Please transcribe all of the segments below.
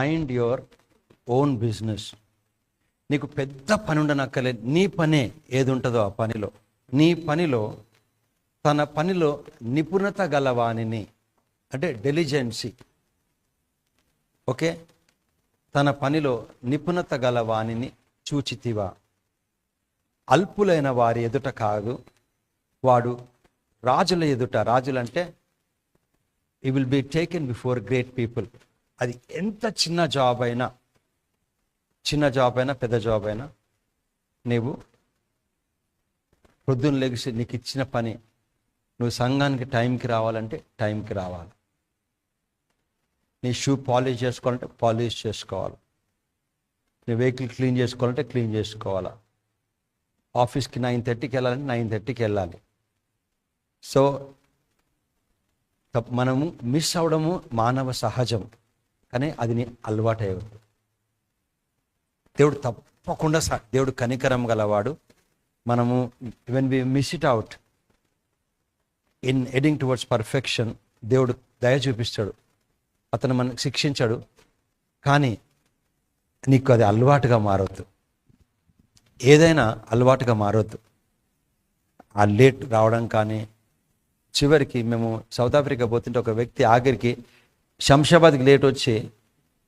Mind your own business నీకు పెద్ద పని ఉండనక్కర్లేదు నీ పనే ఏది ఉంటుందో ఆ పనిలో. నీ పనిలో తన పనిలో నిపుణత గలవానిని అంటే డెలిజెన్సీ. ఓకే? తన పనిలో నిపుణత గల చూచితివా. అల్పులైన వారి ఎదుట కాదు. వాడు రాజుల ఎదుట. రాజులంటే ఈ will be taken before great people అది ఎంత చిన్న జాబ్ అయినా చిన్న జాబ్ అయినా పెద్ద జాబ్ అయినా నీవు పొద్దున్న లెగిసి నీకు ఇచ్చిన పని నువ్వు సంఘానికి టైంకి రావాలంటే టైంకి రావాలి. నీ షూ పాలిష్ చేసుకోవాలంటే పాలిష్ చేసుకోవాలి. నీ వెహికల్ క్లీన్ చేసుకోవాలంటే క్లీన్ చేసుకోవాలా. ఆఫీస్కి నైన్ థర్టీకి వెళ్ళాలంటే నైన్ థర్టీకి వెళ్ళాలి. సో తప్- మనము మిస్ అవడము మానవ సహజం. కానీ అది నీ అలవాటు దేవుడు తప్పకుండా స- దేవుడు కనికరం గలవాడు. మనము when we miss it out in heading towards perfection దేవుడు దయ చూపిస్తాడు. అతను మనకు శిక్షించాడు. కానీ నీకు అది అలవాటుగా మారవద్దు ఏదైనా అలవాటుగా మారవద్దు ఆ లేట్ రావడం కానీ చివరికి మేము సౌత్ ఆఫ్రికా పోతుంటే ఒక వ్యక్తి ఆఖరికి శంషాబాద్కి లేట్ వచ్చి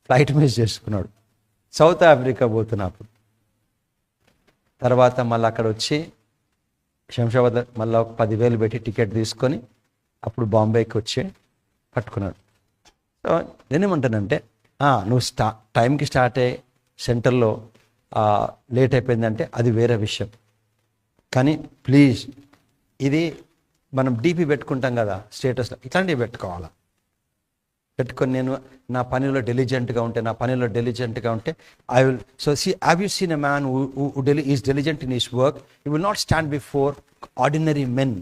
ఫ్లైట్ మిస్ చేసుకున్నాడు. సౌత్ ఆఫ్రికా పోతున్నప్పుడు తర్వాత మళ్ళీ అక్కడ వచ్చి శంషాబాద్ మళ్ళీ ఒక పదివేలు పెట్టి టికెట్ తీసుకొని అప్పుడు బాంబేకి వచ్చి పట్టుకున్నాడు. సో నేనేమంటానంటే నువ్వు స్టా టైంకి స్టార్ట్ అయ్యి సెంటర్లో లేట్ అయిపోయిందంటే అది వేరే విషయం. కానీ ప్లీజ్ ఇది మనం డీపీ పెట్టుకుంటాం కదా స్టేటస్లో ఇట్లాంటివి పెట్టుకోవాలా? పెట్టుకొని నేను నా పనిలో డెలిజెంట్గా ఉంటే నా పనిలో డెలిజెంట్గా ఉంటే I will so see have you seen a man deli is diligent in his work you will not stand before ordinary men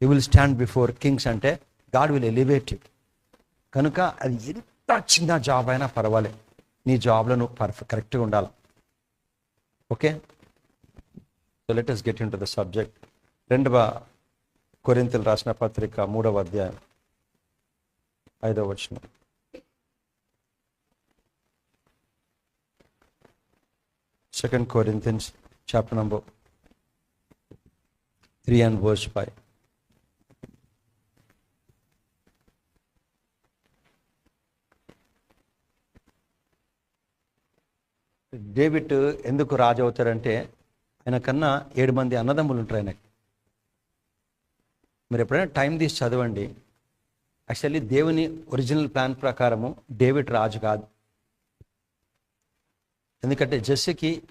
you will stand before kings అంటే గాడ్ విల్ ఎలివేట్ యూ కనుక అది ఎంత చిన్న job అయినా పర్వాలేదు. నీ జాబ్లో నువ్వు పర్ఫెక్ట్ కరెక్ట్గా ఉండాలి. Okay so let us get into the subject రెండవ కొరింతలు రాసిన పత్రిక మూడవ అధ్యాయం. ఐదవ వచనం. Second Corinthians chapter number three and verse five David ఎందుకు రాజు అవుతారంటే ఆయన కన్నా ఏడు మంది అన్నదమ్ములు ఉంటారు ఆయనకి. మీరు ఎప్పుడైనా టైం తీసి చదవండి. యాక్చువల్లీ దేవుని ఒరిజినల్ ప్లాన్ ప్రకారము డేవిడ్ రాజు కాదు. ఎందుకంటే జస్సుకి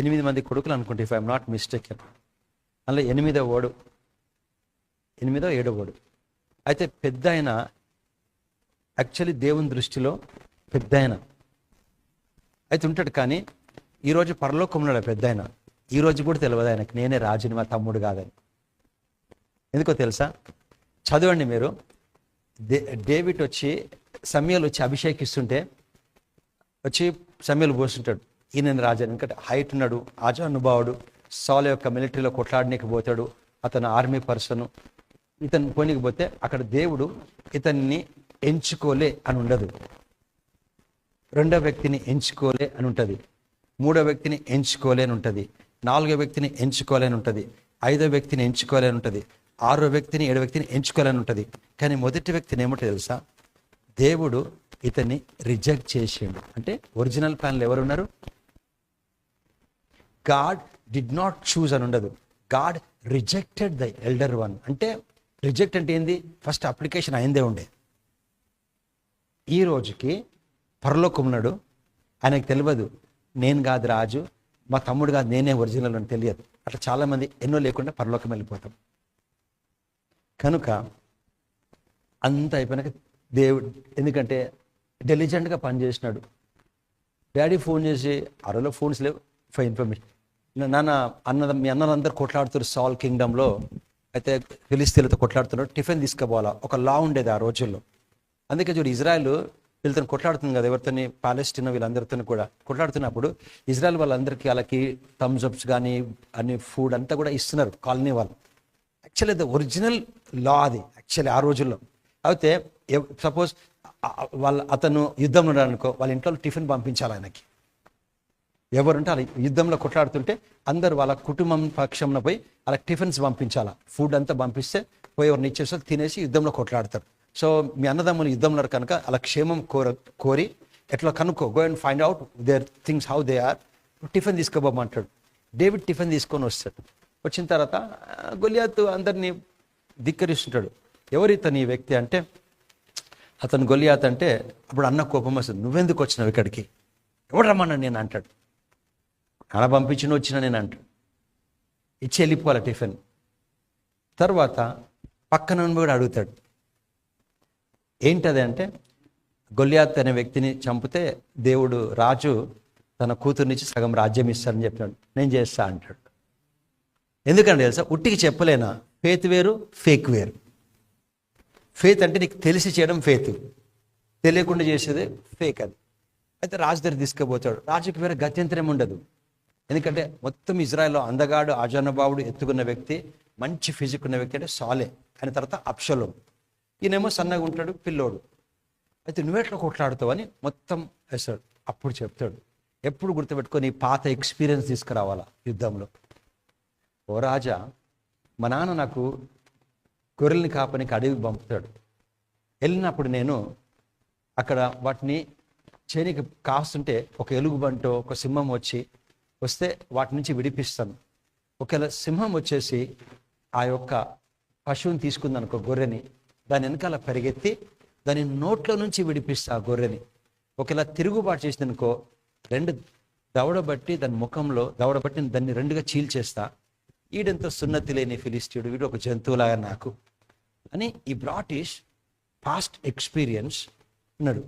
ఎనిమిది మంది కొడుకులు అనుకుంటే ఇఫ్ ఐఎమ్ నాట్ మిస్టేక్ అందులో ఎనిమిదో ఓడు ఎనిమిదో ఏడో ఓడు అయితే పెద్ద ఆయన యాక్చువల్లీ దేవుని దృష్టిలో పెద్ద ఆయన. అయితే ఉంటాడు కానీ ఈరోజు పరలోకంలో పెద్ద ఆయన. ఈ రోజు కూడా తెలియదు ఆయనకు నేనే రాజుని మా తమ్ముడు కాదని. ఎందుకో తెలుసా? చదవండి మీరు. దే డేవిడ్ వచ్చి సమయాలు వచ్చి అభిషేకిస్తుంటే వచ్చి సమయాలు పోస్తుంటాడు. ఈయన రాజాని ఎందుకంటే హైట్ ఉన్నాడు ఆజానుభావుడు సాల్ యొక్క మిలిటరీలో కొట్లాడనీకి పోతాడు అతను ఆర్మీ పర్సన్. ఇతను పోనీకి పోతే అక్కడ దేవుడు ఇతన్ని ఎంచుకోలే అని ఉండదు. రెండో వ్యక్తిని ఎంచుకోలే అని ఉంటుంది. మూడో వ్యక్తిని ఎంచుకోలేని ఉంటుంది. నాలుగో వ్యక్తిని ఎంచుకోలేని ఉంటుంది. ఐదో వ్యక్తిని ఎంచుకోలేని ఉంటుంది. ఆరో వ్యక్తిని ఏడో వ్యక్తిని ఎంచుకోవాలని ఉంటుంది. కానీ మొదటి వ్యక్తిని ఏమిటో తెలుసా? దేవుడు ఇతన్ని రిజెక్ట్ చేసిండు. అంటే ఒరిజినల్ ప్లాన్లు ఎవరు ఉన్నారు? గాడ్ డిడ్ నాట్ చూజ్ అని ఉండదు. God rejected the elder one. అంటే రిజెక్ట్ అంటే ఏంది? ఫస్ట్ అప్లికేషన్ అయిందే ఉండే. ఈ రోజుకి పరలోకమున్నాడు ఆయనకు తెలియదు నేను కాదు రాజు మా తమ్ముడు కాదు నేనే ఒరిజినల్ అని తెలియదు. అట్లా చాలామంది ఎన్నో లేకుండా పరలోకం వెళ్ళిపోతాం. కనుక అంత అయిపోయినాక దేవుడు ఎందుకంటే డెలిజెంట్గా పనిచేసినాడు డాడీ ఫోన్ చేసి అరలో ఫోన్స్ లేవు ఫర్ ఇన్ఫర్మేషన్. నాన్న అన్న మీ అన్నలందరూ కొట్లాడుతారు సాల్ కింగ్డమ్లో అయితే ఫిలిస్తీన్లతో కొట్లాడుతున్నారు టిఫిన్ తీసుకుపోవాలా? ఒక లా ఉండేది ఆ రోజుల్లో. అందుకే చూడు ఇజ్రాయెల్ వీళ్ళతో కొట్లాడుతుంది కదా ఎవరితోని? పాలెస్టిన్ వీళ్ళందరితో కూడా. కొట్లాడుతున్నప్పుడు ఇజ్రాయెల్ వాళ్ళందరికీ వాళ్ళకి థమ్స్ అప్స్ కానీ అన్ని ఫుడ్ అంతా కూడా ఇస్తున్నారు కాలనీ వాళ్ళు. యాక్చువల్లీ అది ఒరిజినల్ లా అది యాక్చువల్లీ ఆ రోజుల్లో. అయితే సపోజ్ వాళ్ళ అతను యుద్ధంలో ఉన్నాడనుకో వాళ్ళ ఇంట్లో టిఫిన్ పంపించాలి ఆయనకి. ఎవరుంటే వాళ్ళ యుద్ధంలో కొట్లాడుతుంటే అందరు వాళ్ళ కుటుంబం పక్షంలో పోయి వాళ్ళకి టిఫిన్స్ పంపించాలా? ఫుడ్ అంతా పంపిస్తే పోయి ఎవరిని ఇచ్చేసి తినేసి యుద్ధంలో కొట్లాడతారు. సో మీ అన్నదమ్ములు యుద్ధంలో ఉన్నారు కనుక అలా క్షేమం కోర కోరి ఎట్లా కనుక్కో go and find out there things how they are tiffin తీసుకోబోమంటాడు David tiffin తీసుకొని వస్తాడు. వచ్చిన తర్వాత ఆ, గొలియాతు అందరినీ ధిక్కరిస్తుంటాడు. ఎవరు ఇతను ఈ వ్యక్తి అంటే? అతను గొలియాత్ అంటే అప్పుడు అన్న కోపం వస్తుంది. నువ్వెందుకు వచ్చినావు ఇక్కడికి? ఎవడు రమ్మన్నా నేను? అంటాడు. కళ పంపించిన వచ్చిన నేను అంటాడు. ఇచ్చి వెళ్ళిపోవాలి టిఫిన్. తర్వాత పక్కన కూడా అడుగుతాడు. ఏంటది? అంటే గొలియాత్ అనే వ్యక్తిని చంపితే దేవుడు రాజు తన కూతురునిచ్చి సగం రాజ్యం ఇస్తానని చెప్పినాడు. నేను చేస్తా అంటాడు. ఎందుకంటే తెలుసా? ఉట్టికి చెప్పలేనా? ఫేత్ వేరు ఫేక్ వేరు. ఫేత్ అంటే నీకు తెలిసి చేయడం ఫేత్. తెలియకుండా చేసేది ఫేక్ అది. అయితే రాజు దగ్గర తీసుకుపోతాడు. రాజుకి వేరే గత్యంతరం ఉండదు. ఎందుకంటే మొత్తం ఇజ్రాయెల్లో అందగాడు ఆజానుభావుడు ఎత్తుకున్న వ్యక్తి మంచి ఫిజిక్ ఉన్న వ్యక్తి అంటే సాలే. ఆయన తర్వాత అప్షలో ఈయనేమో సన్నగా ఉంటాడు పిల్లోడు. అయితే నువ్వెట్లా కొట్లాడుతావు అని మొత్తం వేస్తాడు. అప్పుడు చెప్తాడు. ఎప్పుడు గుర్తుపెట్టుకొని పాత ఎక్స్పీరియన్స్ తీసుకురావాలా యుద్ధంలో? ఓ రాజా మా నాన్న నాకు గొర్రెల్ని కాపనికి అడవికి పంపుతాడు. వెళ్ళినప్పుడు నేను అక్కడ వాటిని చేనికి కాస్తుంటే ఒక ఎలుగుబంటో ఒక సింహం వచ్చి వస్తే వాటి నుంచి విడిపిస్తాను. ఒకవేళ సింహం వచ్చేసి ఆ యొక్క పశువుని తీసుకుందనుకో గొర్రెని దాని వెనకాల పరిగెత్తి దాని నోట్లో నుంచి విడిపిస్తా ఆ గొర్రెని. ఒకవేళ తిరుగుబాటు చేసిందనుకో రెండు దవడబట్టి దాని ముఖంలో దవడబట్టి దాన్ని రెండుగా చీల్చేస్తా. ఈడంత సున్నతి లేని ఫిలిస్టీయుడు వీడు ఒక జంతువులాగా నాకు. అని ఈ బ్రాట్ పాస్ట్ ఎక్స్పీరియన్స్ ఉన్నాడు.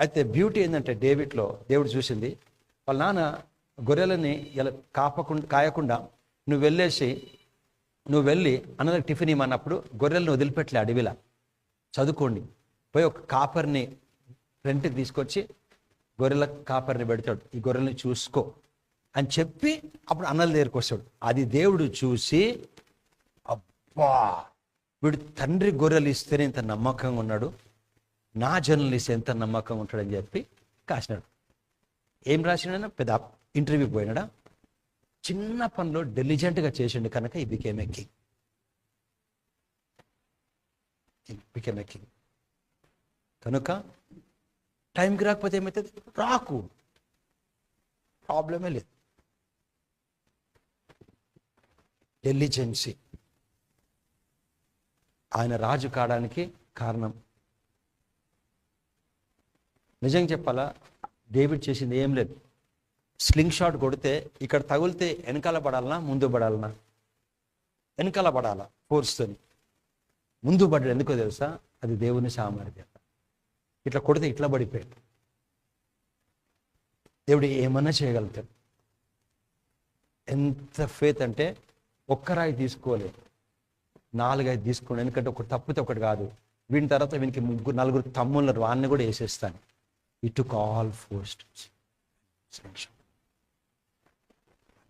అయితే బ్యూటీ ఏంటంటే డేవిడ్లో దేవుడు చూసింది వాళ్ళ నాన్న గొర్రెలని ఇలా కాపకుండా కాయకుండా నువ్వు వెళ్ళేసి నువ్వు వెళ్ళి అన్నలకు టిఫిన్ ఇమ్మన్నప్పుడు గొర్రెలను వదిలిపెట్టలే అడవిలా. చదువుకోండి. పోయి ఒక కాపర్ని రెంట్కి తీసుకొచ్చి గొర్రెల కాపర్ని పెడతాడు. ఈ గొర్రెల్ని చూసుకో. అని చెప్పి అప్పుడు అన్నల దగ్గరికి వస్తాడు. అది దేవుడు చూసి అబ్బా వీడు తండ్రి గొర్రెలు ఇస్తేనే ఇంత నమ్మకంగా ఉన్నాడు. నా జనులు ఇస్తే ఎంత నమ్మకంగా ఉంటాడని చెప్పి కాసినాడు. ఏం రాసినాడన్నా పెద్ద ఇంటర్వ్యూ పోయినాడా? చిన్న పనిలో డెలిజెంట్గా చేసిండు కనుక he became a king became a king కనుక టైంకి రాకపోతే ఏమవుతుంది రాకు. ప్రాబ్లమే లేదు. డెలిజెన్సీ ఆయన రాజు కావడానికి కారణం. నిజంగా చెప్పాలా? డేవిడ్ చేసింది ఏం లేదు. స్లింగ్ షాట్ కొడితే ఇక్కడ తగిలితే వెనకాల పడాలనా ముందు పడాలనా? వెనకాల పడాలా? ఫోర్స్తోని ముందు పడ్డాడు ఎందుకో తెలుసా? అది దేవుని సామర్థ్యం. ఇట్లా కొడితే ఇట్లా పడిపోయాడు. దేవుడు ఏమన్నా చేయగలుగుతాడు. ఎంత ఫేత్ అంటే ఒక్క రాయి తీసుకోలేదు. నాలుగైదు తీసుకోండి. ఎందుకంటే ఒకటి తప్పితే ఒకటి కాదు. వీని తర్వాత వీనికి ముగ్గురు నలుగురు తమ్ముళ్ళు వాడిని కూడా వేసేస్తాను. ఇటు ఆల్ ఫోస్ట్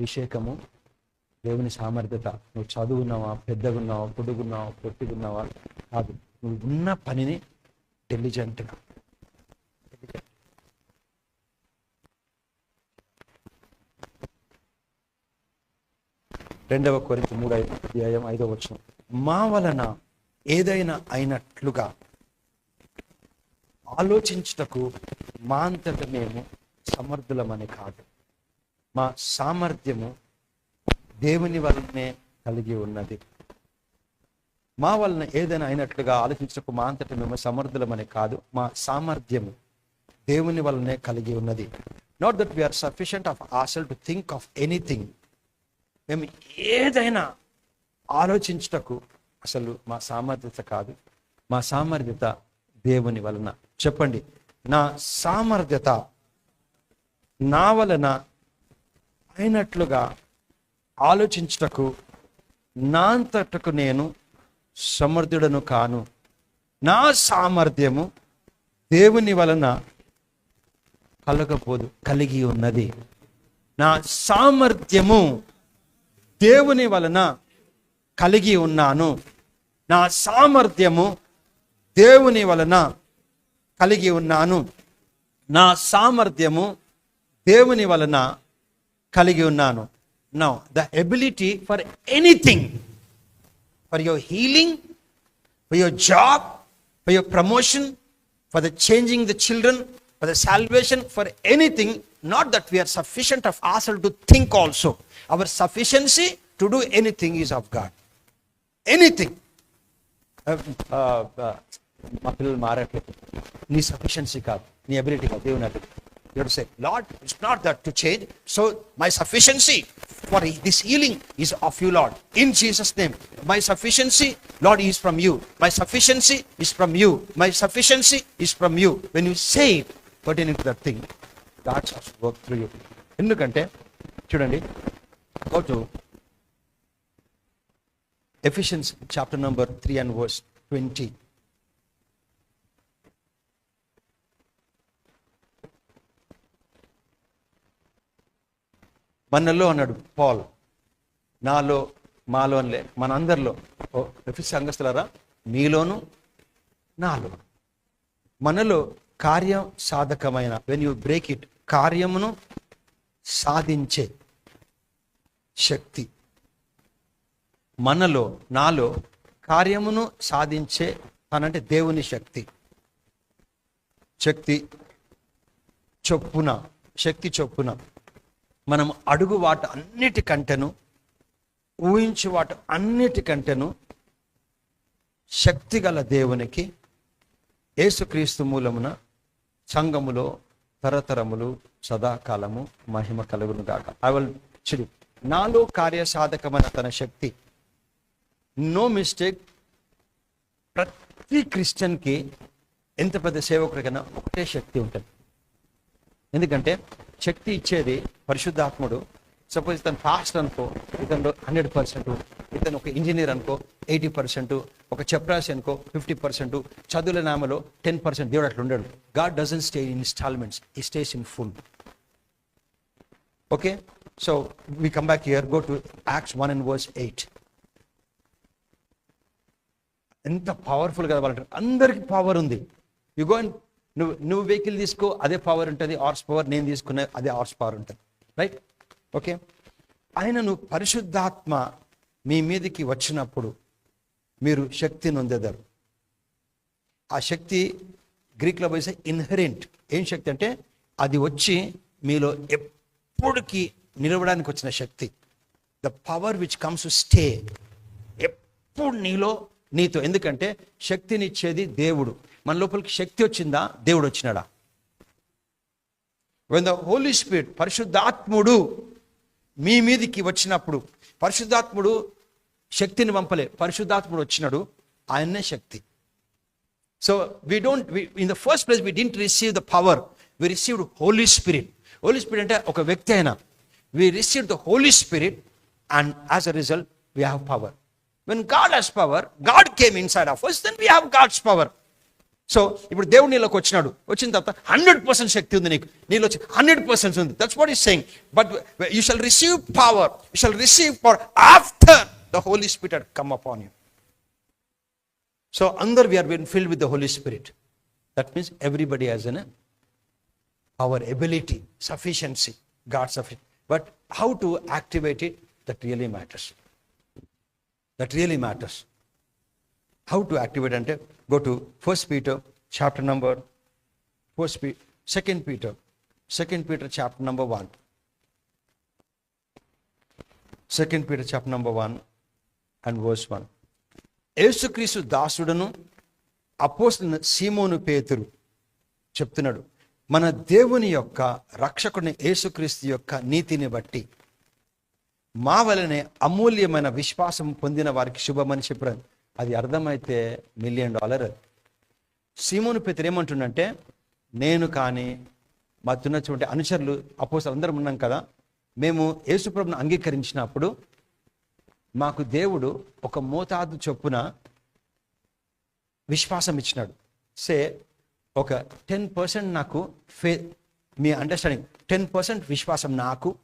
అభిషేకము దేవుని సామర్థ్యత. నువ్వు చదువున్నావా పెద్దగున్నావా పొడుగున్నావా పొట్టిగున్నావా? కాదు. నువ్వు ఉన్న పనిని ఇంటెలిజెంట్గా రెండవ కొరింత మూడు ఐదు అధ్యాయం ఐదవ వచ్చిన మా వలన ఏదైనా అయినట్లుగా ఆలోచించుటకు మా అంతట మేము సమర్థులమని కాదు. మా సామర్థ్యము దేవుని వలనే కలిగి ఉన్నది. మా వలన ఏదైనా అయినట్లుగా ఆలోచించటకు మా అంతట మేము సమర్థులమని కాదు. మా సామర్థ్యము దేవుని వలనే కలిగి ఉన్నది. Not that we are sufficient of ourselves to think of anything మేము ఏదైనా ఆలోచించుటకు అసలు మా సామర్థ్యత కాదు. మా సామర్థ్యత దేవుని వలన. చెప్పండి నా సామర్థ్యత నా వలన అయినట్లుగా ఆలోచించుటకు నా అంతటకు నేను సమర్థుడను కాను. నా సామర్థ్యము దేవుని వలన కలగపోదు కలిగి ఉన్నది. నా సామర్థ్యము దేవుని వలన కలిగి ఉన్నాను. నా సామర్థ్యము దేవుని వలన కలిగి ఉన్నాను. నా సామర్థ్యము దేవుని వలన కలిగి ఉన్నాను. Now the ability for anything for your healing for your job for your promotion for the changing the children for the salvation for anything not that we are sufficient of ourselves to think also. Our sufficiency to do anything is of God. Anything. Uh, uh, uh, మా పిల్లలు మారట్లేదు నీ sufficiency కాదు నీ ability కాదు దేవుని ability you say Lord it's not that to change so my sufficiency for this healing is of you Lord in Jesus name my sufficiency Lord is from you my sufficiency is from you my sufficiency is from you when you say it but in it that thing God's of work through you ఎందుకంటే చూడండి go to Ephesians chapter number three and verse twenty మనలో అన్నాడు Paul నాలో మాలో మన మనందరిలో. ఓ Apis సంఘస్థులారా మీలోను నాలో మనలో కార్యం సాధకమైన వెన్ యూ బ్రేక్ ఇట్ కార్యమును సాధించే శక్తి. మనలో నాలో కార్యమును సాధించే తనంటే దేవుని శక్తి. శక్తి చొప్పున శక్తి చొప్పున మనం అడుగు వాటి అన్నిటికంటేను ఊహించు వాటి అన్నిటికంటేను శక్తి గల దేవునికి యేసుక్రీస్తు మూలమున సంఘములో తరతరములు సదాకాలము మహిమ కలుగును గాక. ఐ విల్ చూడు నాలో కార్యసాధకమైన తన శక్తి. నో మిస్టేక్ ప్రతి క్రిస్టియన్కి ఎంత పెద్ద సేవకుడికైనా ఒకటే శక్తి ఉంటుంది. ఎందుకంటే శక్తి ఇచ్చేది పరిశుద్ధాత్ముడు సపోజ్ ఇతను ఫాస్ట్ అనుకో ఇతను హండ్రెడ్ పర్సెంట్ ఇతను ఒక ఇంజనీర్ అనుకో ఎయిటీ పర్సెంట్ ఒక చెప్రాసి అనుకో ఫిఫ్టీ పర్సెంట్ చదువుల నామలో టెన్ పర్సెంట్ దేవుడు అట్లా ఉండడు. God doesn't stay in installments he stays in full okay so we come back here go to Acts one and verse eight ఎంత పవర్ఫుల్ కదా వాళ్ళంటారు అందరికి పవర్ ఉంది. యు గో నువ్వు నువ్వు వెహికల్ తీసుకో అదే పవర్ ఉంటుంది హార్స్ పవర్ నేను తీసుకునే అదే హార్స్ పవర్ ఉంటుంది. Right okay? ఆయనను పరిశుద్ధాత్మ మీ మీదకి వచ్చినప్పుడు మీరు శక్తి నొందెదరు. ఆ శక్తి గ్రీక్లో పోయితే ఇన్హరెంట్ ఏం శక్తి అంటే అది వచ్చి మీలో ఎప్పటికీ నిలవడానికి వచ్చిన శక్తి. The power which comes to stay ఎప్పుడు నీలో నీతో. ఎందుకంటే శక్తినిచ్చేది దేవుడు. మన లోపలికి శక్తి వచ్చిందా? దేవుడు వచ్చినాడా? వెన్ ద హోలీ స్పిరిట్ పరిశుద్ధాత్ముడు మీ మీదికి వచ్చినప్పుడు పరిశుద్ధాత్ముడు శక్తిని పంపలే. పరిశుద్ధాత్ముడు వచ్చినాడు. ఆయన్నే శక్తి. So we don't in the first place we didn't receive the power we received Holy Spirit Holy Spirit అంటే ఒక వ్యక్తి అయినా. We receive the Holy Spirit and as a result we have power when God has power God came inside of us then we have God's power so ఇప్పుడు దేవుడు నీలోకి వచ్చినాడు. వచ్చిన తర్వాత hundred percent శక్తి ఉంది నీకు. నీలో వచ్చి హండ్రెడ్ పర్సెంట్ ఉంది. That's what is saying but you shall receive power you shall receive power after the Holy Spirit come upon you so అందర్ we are been filled with the Holy Spirit that means everybody as an our ability sufficiency God sufficient but how to activate it that really matters that really matters how to activate అంటే go to first Peter chapter number first P second Peter second Peter chapter number one second Peter chapter number one and verse one యేసుక్రీస్తు దాసుడును అపోసిన సీమోను పేతురు చెప్తున్నాడు మన దేవుని యొక్క రక్షకుని యేసుక్రీస్తు యొక్క నీతిని బట్టి మా వలనే అమూల్యమైన విశ్వాసం పొందిన వారికి శుభమని చెప్పారు అది అర్థమైతే మిలియన్ డాలర్ అది. సీమోను పేతురు ఏమంటుండంటే నేను కానీ మా తిన్నటువంటి అనుచరులు అపోసలు అందరం ఉన్నాం కదా మేము యేసుప్రభుని అంగీకరించినప్పుడు మాకు దేవుడు ఒక మోతాదు చొప్పున విశ్వాసం ఇచ్చినాడు. సే ఒక టెన్ పర్సెంట్ నాకు ఫే మీ అండర్స్టాండింగ్ టెన్ పర్సెంట్ విశ్వాసం నాకు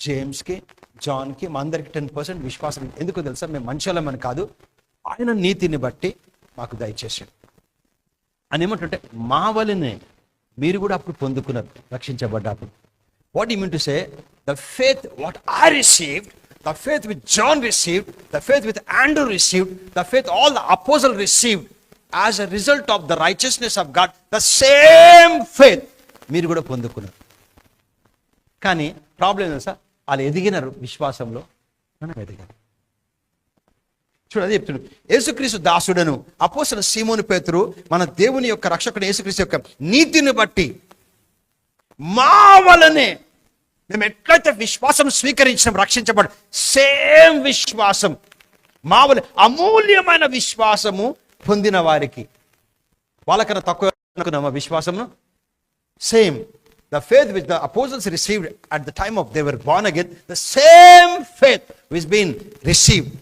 జేమ్స్కి జాన్కి మా అందరికి టెన్ పర్సెంట్ విశ్వాసం. ఎందుకు తెలుసా? మేము మంచోళ్ళమని కాదు ఆయన నీతిని బట్టి మాకు దయచేసాడు అని ఏమంటుంటే మా వలనే మీరు కూడా అప్పుడు పొందుకున్నారు రక్షించబడ్డప్పుడు. What you mean to say the faith what I received the faith with John received the faith with Andrew received the faith all the apostle received as a result of the righteousness of God the same faith మీరు కూడా పొందుకున్నారు. కానీ problem ఏంటంటే sir వాళ్ళు ఎదిగినారు విశ్వాసంలో మనం ఎదిగారు చూడు చెప్తున్నాడు యేసుక్రీస్తు దాసుడను అపోసిన సీమోని పేతురు మన దేవుని యొక్క రక్షకుడు యేసుక్రీస్తు యొక్క నీతిని బట్టి మా వలనే మేము ఎట్లయితే విశ్వాసం స్వీకరించిన రక్షించబడి సేమ్ విశ్వాసం మా వలె అమూల్యమైన విశ్వాసము పొందిన వారికి. వాళ్ళకన్నా తక్కువ అనుకున్నామా విశ్వాసమును? Same. The faith which the apostles received at the time of they were born again the same faith which been received.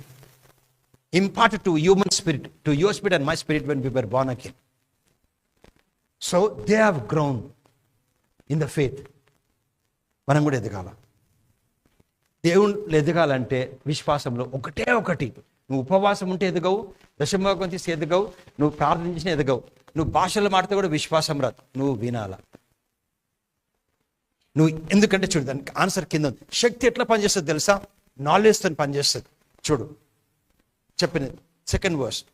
Imparted to human spirit, to your spirit and my spirit when we were born again. So they have grown in the faith. మనం కూడా ఎదగాల. దేవుళ్ళు ఎదగాలంటే విశ్వాసంలో ఒకటే ఒకటి. నువ్వు ఉపవాసం ఉంటే ఎదగవు దశమభాగం తీసి ఎదగవు నువ్వు ప్రార్థన చేసిన ఎదగవు. నువ్వు భాషలు మాడితే కూడా విశ్వాసం రాదు. నువ్వు వినాల. నువ్వు ఎందుకంటే చూడు దానికి ఆన్సర్ కింద ఉంది. శక్తి ఎట్లా పనిచేస్తుంది తెలుసా? నాలెడ్జ్తో పనిచేస్తుంది. చూడు. చెప్పిన సెకండ్ వర్స్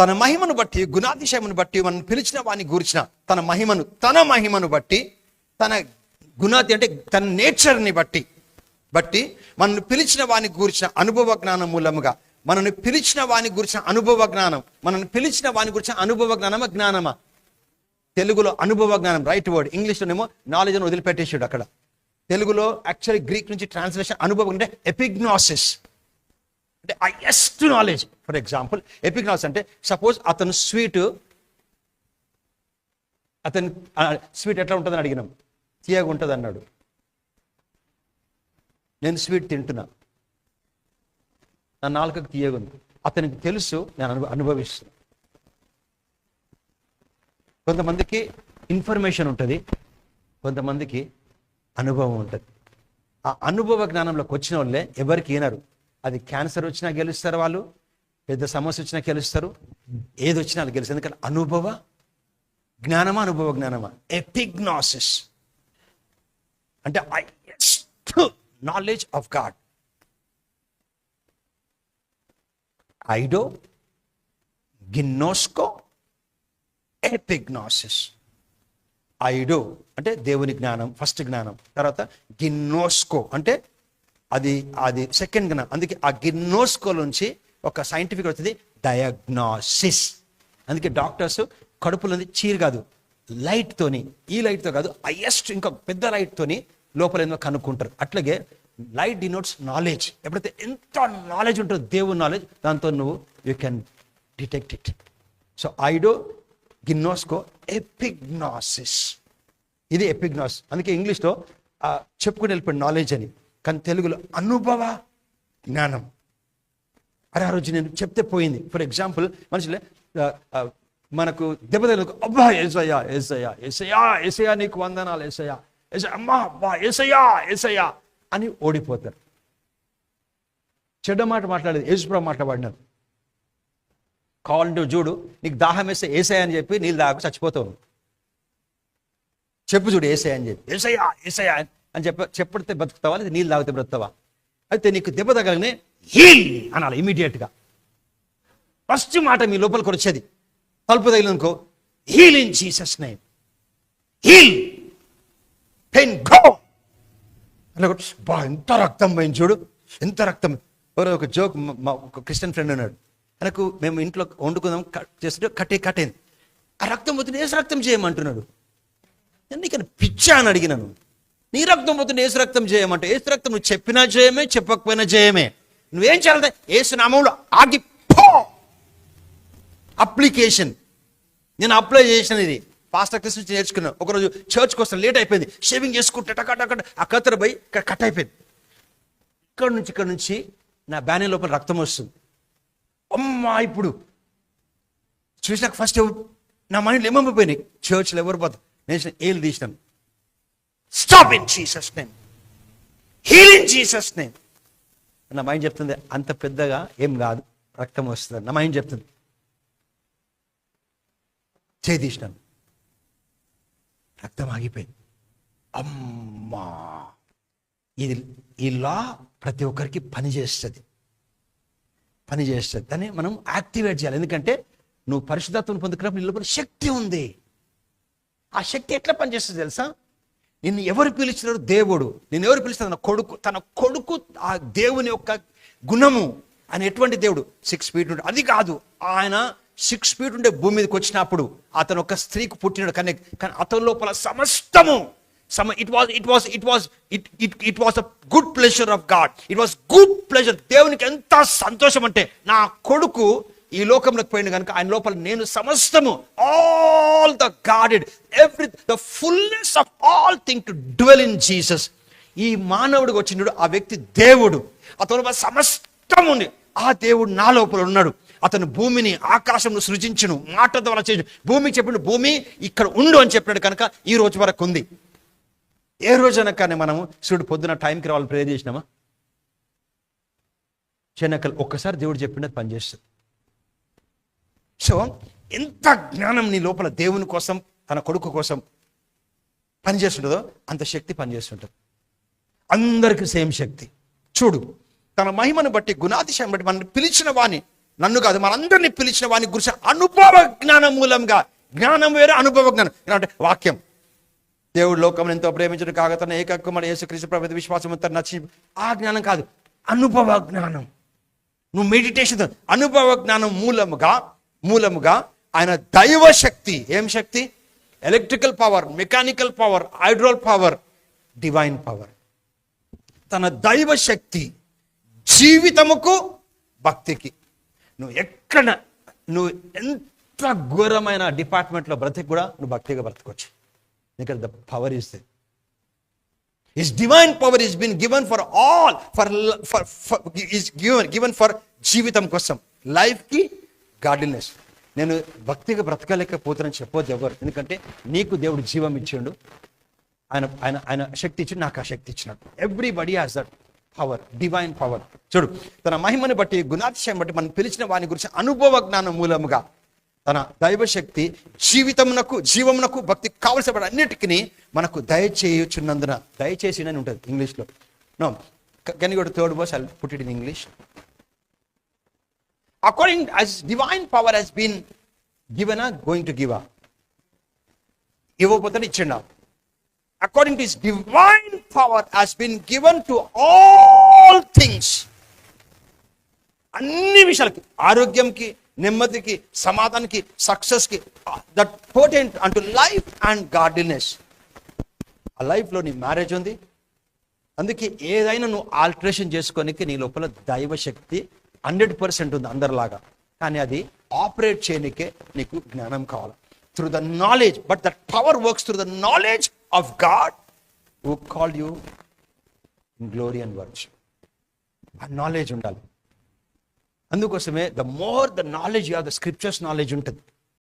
తన మహిమను బట్టి గుణాతిశయమును బట్టి మనం పిలిచిన వాని గూర్చిన తన మహిమను తన మహిమను బట్టి తన గుణాతి అంటే తన నేచర్ని బట్టి బట్టి మనను పిలిచిన వాని గూర్చిన అనుభవ జ్ఞానం మూలముగా మనల్ని పిలిచిన వాని గురించిన అనుభవ జ్ఞానం మనను పిలిచిన వాని గురించిన అనుభవ జ్ఞానమా జ్ఞానమా? తెలుగులో అనుభవ జ్ఞానం రైట్ వర్డ్ ఇంగ్లీష్లోనేమో నాలెడ్జ్ అని వదిలిపెట్టేసాడు అక్కడ. తెలుగులో యాక్చువల్లీ గ్రీక్ నుంచి ట్రాన్స్లేషన్ అనుభవం అంటే ఎపిగ్నాసిస్ అంటే హైయెస్ట్ నాలెడ్జ్ ఫర్ ఎగ్జాంపుల్ ఎపిక్ నాలెడ్జ్ అంటే సపోజ్ అతను స్వీట్ అతను స్వీట్ ఎట్లా ఉంటుందని అడిగినాం. తీయగా ఉంటుంది అన్నాడు. నేను స్వీట్ తింటున్నా. నా నాలుకకు తీయగా ఉంది. అతనికి తెలుసు నేను అను అనుభవిస్తున్నా. కొంతమందికి ఇన్ఫర్మేషన్ ఉంటుంది కొంతమందికి అనుభవం ఉంటుంది. ఆ అనుభవ జ్ఞానంలోకి వచ్చిన వాళ్ళే ఎవరికి ఏనరు? అది క్యాన్సర్ వచ్చినా గెలుస్తారు వాళ్ళు పెద్ద సమస్య వచ్చినా గెలుస్తారు. ఏది వచ్చినా వాళ్ళు గెలుస్తారు. ఎందుకంటే అనుభవ జ్ఞానమా అనుభవ జ్ఞానమా? ఎపిగ్నాసిస్. అంటే హైయెస్ట్ నాలెడ్జ్ ఆఫ్ గాడ్ ఐడో గిన్నోస్కో ఎపిగ్నాసిస్. ఐడో అంటే దేవుని జ్ఞానం ఫస్ట్ జ్ఞానం. తర్వాత గిన్నోస్కో అంటే అది అది సెకండ్ జ్ఞానం అందుకే ఆ గిన్నోస్కో నుంచి ఒక సైంటిఫిక్ వచ్చింది డయాగ్నోసిస్ అందుకే డాక్టర్స్ కడుపులో చీరు కాదు లైట్తోని ఈ లైట్తో కాదు హైయెస్ట్ ఇంకా పెద్ద లైట్తోని లోపల ఏదో కనుక్కుంటారు. అట్లాగే లైట్ డినోట్స్ నాలెడ్జ్ ఎప్పుడైతే ఎంత నాలెడ్జ్ ఉంటుందో దేవుని నాలెడ్జ్ దాంతో నువ్వు you can detect it so I do గిన్నోస్కో ఎపిగ్నాసిస్ ఇది ఎపిగ్నాస్ అందుకే ఇంగ్లీష్లో చెప్పుకుని వెళ్ళిపోయిన నాలెడ్జ్ అని. కానీ తెలుగులో అనుభవ జ్ఞానం. అరే ఆ రోజు నేను చెప్తే పోయింది. ఫర్ ఎగ్జాంపుల్ మనుషులే మనకు దెబ్బ తగిలింది అబ్బా ఏసయ్యా ఏసయ్యా ఏసయ్యా ఏసయ్యా నీకు వందనాలు ఏసయ్యా ఏసయ్య అమ్మా అబ్బా ఏసయ్యా ఏసయ్యా అని ఓడిపోతారు. చెడ్డ మాట మాట్లాడేది యేసుప్రభు మాట్లాడినారు కావాలంటే చూడు నీకు దాహం వేస్తే ఏసయ్య అని చెప్పి నీళ్ళు దాకా చచ్చిపోతావు. చెప్పు చూడు ఏసయ్య అని చెప్పి ఏసయ్యా ఏసయ్యా అని చెప్ప చెప్పడితే బతుకుతావా లేదా నీళ్ళు తాగితే బ్రతుకుతావా? అయితే నీకు దెబ్బ తగలనే హీల్ అనాలి ఇమీడియట్గా. ఫస్ట్ మాట మీ లోపలికి వచ్చేది. తలుపు తగిలినకో heal in Jesus name. Heal. Pain go బా ఎంత రక్తం పోయింది చూడు. ఎంత రక్తం. ఎవరో ఒక జోక్ మా- ఒక క్రిస్టియన్ ఫ్రెండ్ ఉన్నాడు. ఆయనకు మేము ఇంట్లో వండుకుందాం కట్ చేస్తుంటే కట్టే కట్టేది ఆ రక్తం పోతుంది ఏ రక్తం చేయమంటున్నాడు? నేను పిచ్చా అని అడిగినాను. నీ రక్తం పోతుంది ఏసు రక్తం చేయమంటే ఏసు రక్తం నువ్వు చెప్పినా జయమే చెప్పకపోయినా జయమే. నువ్వేం చేయాలంటే ఏసు నామంలో ఆగి పో! అప్లికేషన్. నేను అప్లై చేసిన ఇది. పాస్టర్ క్రిస్ నుంచి నేర్చుకున్నాను ఒకరోజు చర్చ్ కోసం లేట్ అయిపోయింది. షేవింగ్ చేసుకుంటే టక ఆ కత్తెర పోయి ఇక్కడ కట్ అయిపోయింది. ఇక్కడ నుంచి ఇక్కడ నుంచి నా బ్యానర్ లోపల రక్తం వస్తుంది. అమ్మా ఇప్పుడు. చూసినాక ఫస్ట్ నా మైండ్లో ఏమమ్మిపోయినాయి చర్చ్లో ఎవరు పోతా నేను ఏళ్ళు తీసినాను. Stop in Jesus name heal in Jesus name నా మైండ్ చెప్తుంది అంత పెద్దగా ఏం కాదు రక్తం వస్తుంది. నా మైండ్ చెప్తుంది. చేయి రక్తం ఆగిపోయింది. అమ్మా! ఇది ఈ లా ప్రతి ఒక్కరికి పని చేస్తుంది. పని చేస్తుంది. దాన్ని మనం యాక్టివేట్ చేయాలి. ఎందుకంటే నువ్వు పరిశుద్ధత్వం పొందుకున్నప్పుడు నీ లోపల శక్తి ఉంది. ఆ శక్తి ఎట్లా పనిచేస్తుంది తెలుసా? నిన్ను ఎవరు పిలిచినారు? దేవుడు. నిన్ను ఎవరు పిలిచిన తన కొడుకు తన కొడుకు ఆ దేవుని యొక్క గుణము ఆయన ఎటువంటి దేవుడు. సిక్స్ ఫీట్ ఉండే అది కాదు. ఆయన సిక్స్ ఫీట్ ఉండే భూమి మీదకి వచ్చినప్పుడు అతను ఒక స్త్రీకి పుట్టినాడు. కానీ కానీ అతని లోపల సమస్తము సమ it was it was it was it it it was a good pleasure of God it was good pleasure దేవునికి ఎంత సంతోషం అంటే నా కొడుకు ఈ లోకంలోకి పోయింది కనుక ఆయన లోపల నేను సమస్తము all the Godhead every the fullness of all thing to dwell in Jesus ఈ మానవుడికి వచ్చినాడు ఆ వ్యక్తి దేవుడు. అతను సమస్తం ఉంది. ఆ దేవుడు నా లోపల ఉన్నాడు. అతను భూమిని ఆకాశంను సృజించును మాట ద్వారా చేసి భూమి చెప్పిన భూమి ఇక్కడ ఉండు అని చెప్పినాడు కనుక ఈ రోజు వరకు ఉంది. ఏ రోజైనా కానీ మనము సూర్యుడు పొద్దున టైంకి రావాలి ప్రేర్ చేసినామా? చెనకలు ఒక్కసారి దేవుడు చెప్పినది పనిచేస్తుంది. సో ఎంత జ్ఞానం నీ లోపల దేవుని కోసం తన కొడుకు కోసం పనిచేస్తుంటుందో అంత శక్తి పనిచేస్తుంటుంది. అందరికీ సేమ్ శక్తి. చూడు తన మహిమను బట్టి గుణాతిశయం బట్టి మనల్ని పిలిచిన వాణి నన్ను కాదు మనందరినీ పిలిచిన వాణి గురించి అనుభవ జ్ఞానం మూలంగా జ్ఞానం వేరే అనుభవ జ్ఞానం. అంటే వాక్యం. దేవుడు లోకం ఎంతో ప్రేమించడం కాక తన మన యేసుక్రీస్తు ప్రభుత్వ విశ్వాసం అంతా నచ్చి ఆ జ్ఞానం కాదు అనుభవ జ్ఞానం. నువ్వు మెడిటేషన్ అనుభవ జ్ఞానం మూలముగా మూలముగా ఆయన దైవ శక్తి ఏం శక్తి? Electrical power mechanical power hydel power divine power. తన దైవ శక్తి జీవితముకు భక్తికి. నువ్వు ఎక్కడ నువ్వు ఎంత ఘోరమైన డిపార్ట్మెంట్లో బ్రతికి కూడా నువ్వు భక్తిగా బ్రతకొచ్చు. ఇక్కడ the power is is His divine power is been given for all for for, for is given, జీవితం కోసం. లైఫ్కి గార్డెన్నెస్ నేను భక్తిగా బ్రతకలేకపోతున్నాను చెప్పొద్దు ఎవరు. ఎందుకంటే నీకు దేవుడు జీవం ఇచ్చిండు. ఆయన ఆయన ఆయన శక్తి ఇచ్చి నాకు ఆ శక్తి ఇచ్చినాడు. Everybody has that power divine power చూడు తన మహిమని బట్టి గుణాతిశయం బట్టి మనం పిలిచిన వాని గురించి అనుభవ జ్ఞానం మూలముగా తన దైవశక్తి జీవితమునకు జీవమునకు భక్తి కావలసిన అన్నిటికీ మనకు దయచేయుచున్నందున దయచేసి అని ఉంటుంది ఇంగ్లీష్లో. No can you third verse I put it in English according as divine power he's been given going to give ఇవ్వకపోతే ఇచ్చిండా according to his divine power has been given to all things అన్ని విషయాలకి ఆరోగ్యంకి నెమ్మదికి సమాధానికి సక్సెస్కి that potent అంటూ life and గార్డెనెస్ ఆ లైఫ్లో నీ మ్యారేజ్ ఉంది. అందుకే ఏదైనా నువ్వు ఆల్టరేషన్ చేసుకోనికి నీ లోపల దైవశక్తి హండ్రెడ్ పర్సెంట్ ఉంది అందరిలాగా. కానీ అది ఆపరేట్ చేయనికే నీకు జ్ఞానం కావాలి. Through the knowledge but that power works through the knowledge of God who call you in glory and virtue ఆ నాలెడ్జ్ ఉండాలి. అందుకోసమే the more the knowledge you the scriptures knowledge ఉంటుంది.